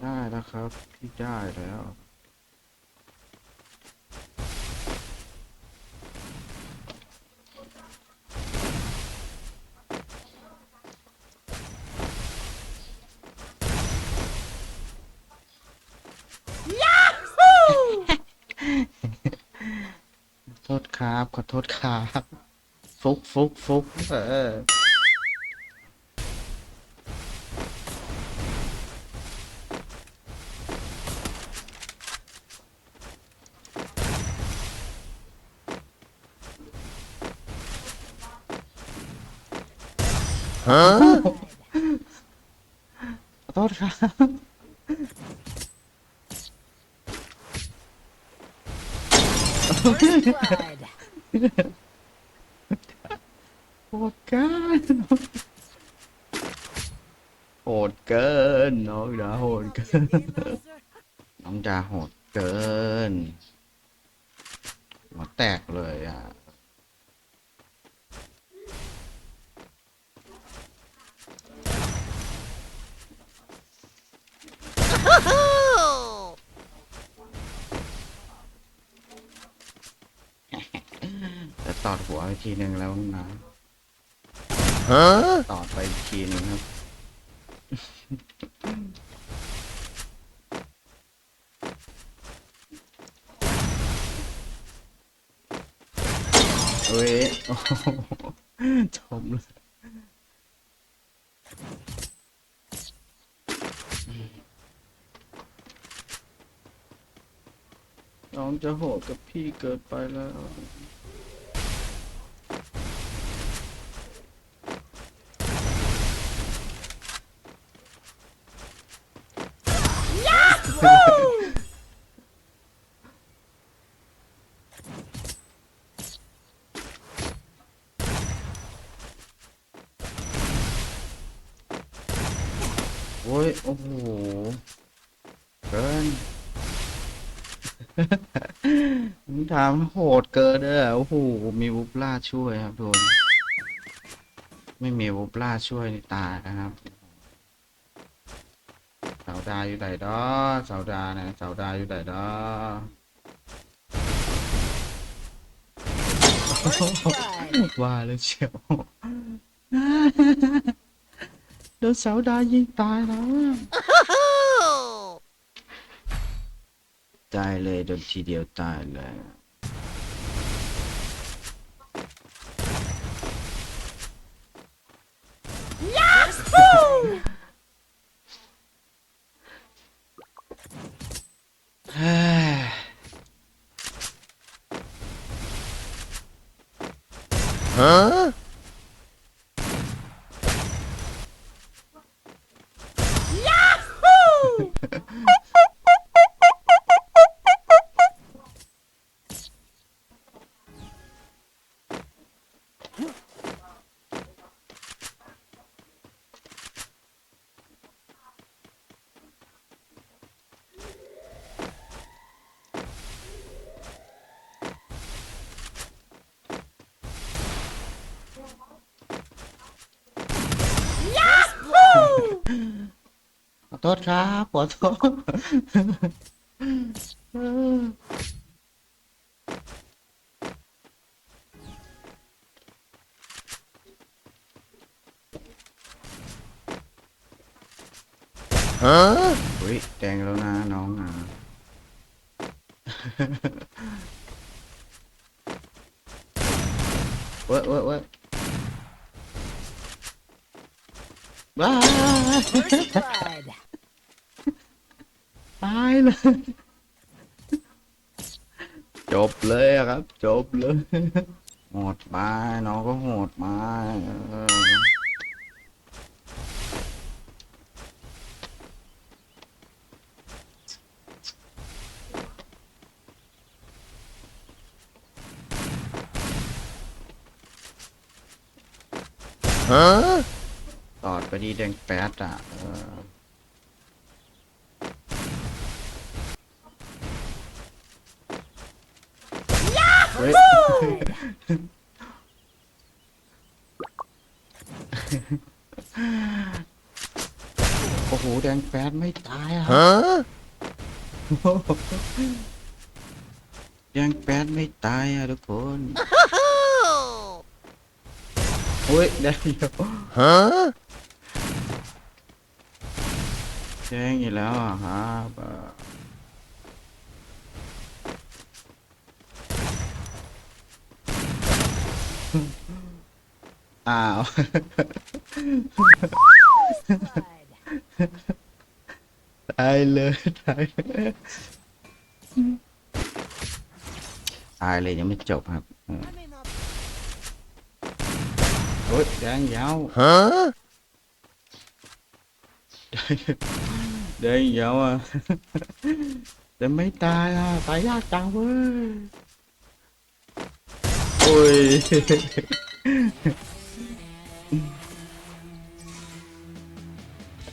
ได้แล้วครับ พี่ได้แล้วโทษครับ ขอโทษครับ ฟุกฟุกฟุกเออ ฮะขอโทษครับ First blood. โหดเกินโหดเกินน้องดาโหดเกินน้องดาโหดเกินหัวแตกเลยอะ จะตอดหัวไปทีหนึ่งแล้วนะตอดไปอีกทีหนึ่งครับเว้ยโอ้โหชมเลย น้องจะโหดกับพี่เกินไปแล้ว โอ้ย โอ้โหเกิน มึงทำโหดเกินเด้อโอ้โหมีวุบล่าช่วยครับโดนไม่มีวุบล่าช่วยในตานะครับเสาดาอยู่ไหนดอเสาดานะเสาดาอยู่ไหนดอว่าแล้วเชียวโดนเสาดายิงตายแล้วอะ ตายเลยโดนทีเดียวตายเลย First blood. เฮ้ย โทษครับขอโทษฮะอุ้ยแดงแล้วนะน้องอะเว้ยเว้ยเว้ยว้าย First blood. ตายเลย จบเลยอะครับ จบเลยโหดไปน้องก็โหดมาเออตอดไปดีแดงแป๊ดอะเออ เฮ้ย Blood. โอ้โห แดงแป๊ดไม่ตายอะ Huh? แดงแป๊ดไม่ตายอะทุกคนโอ้ยแดงเดียว Huh? แดงอีกแล้วอะครับ อ้าว ตายเลยตายเลยตายเลยยังไม่จบครับเออโอ้ยแดงยาว Huh? แดงยาวอะ แต่ไม่ตายอะ ตายยากจังเว้ย โอ้ย Mm-hmm.